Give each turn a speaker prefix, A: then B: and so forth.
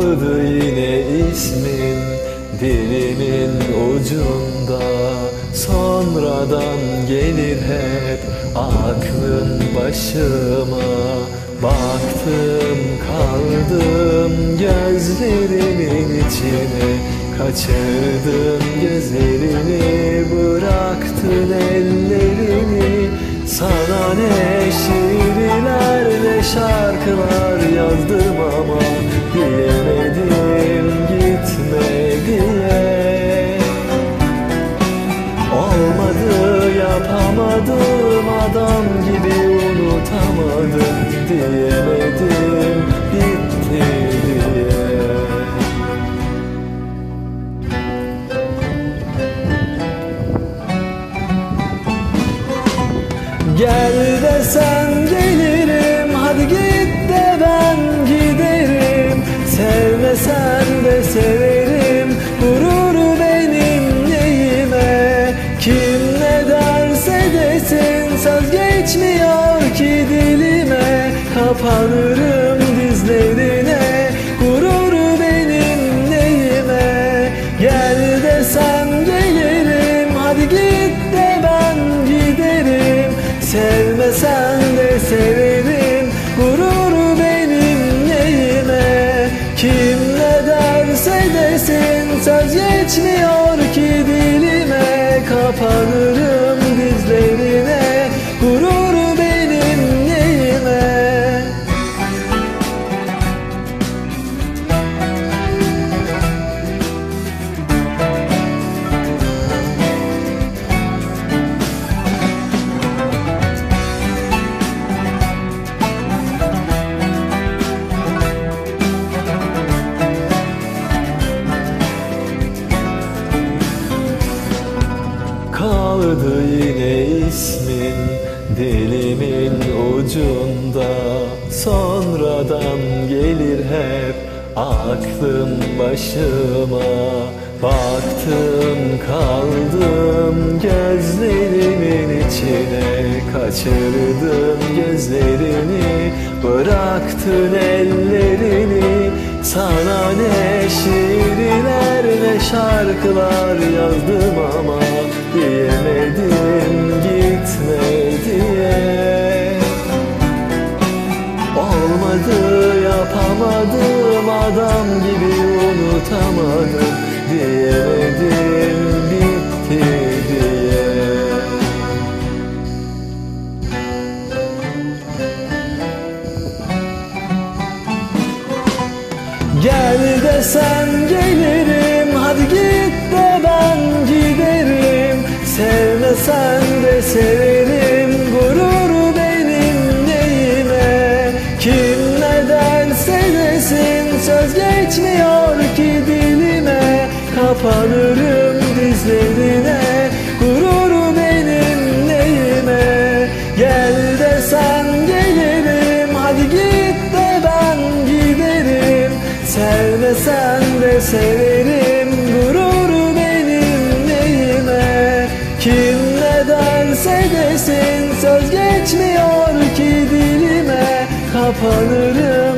A: kaldı yine ismin dilimin ucunda. Sonradan gelir hep aklın başıma. Baktım kaldım gözlerimin içine. Kaçırdın gözlerini bıraktın ellerini. Sana ne şiirler ne şarkılar yazdım. Gel desen gelirim hadi git de ben giderim. Sevmesen de severim gururu benim neyime? Kim ne derse desin söz geçmiyor ki dilime. Kapanırım dizlerine derse desin Söz geçmiyor ki dilime Kapanırım dilimin ucunda. Sonradan gelir hep aklım başıma. Baktım kaldım gözlerimin içine Kaçırdın gözlerini. Bıraktın ellerini Sana ne şiirler ne şarkılar yazdım ama Diyemedim Olmadı yapamadım adam gibi unutamadım Diyemedim bitti diye. Gel desen gelirim hadi git de ben giderim. Sevmesen de severim söz geçmiyor ki dilime. Kapanırım dizlerine gururu benim neyime. Gel desen gelirim hadi git de ben giderim. Sevmesen de severim gururu benim neyime. Kim ne derse desin söz geçmiyor ki dilime. Kapanırım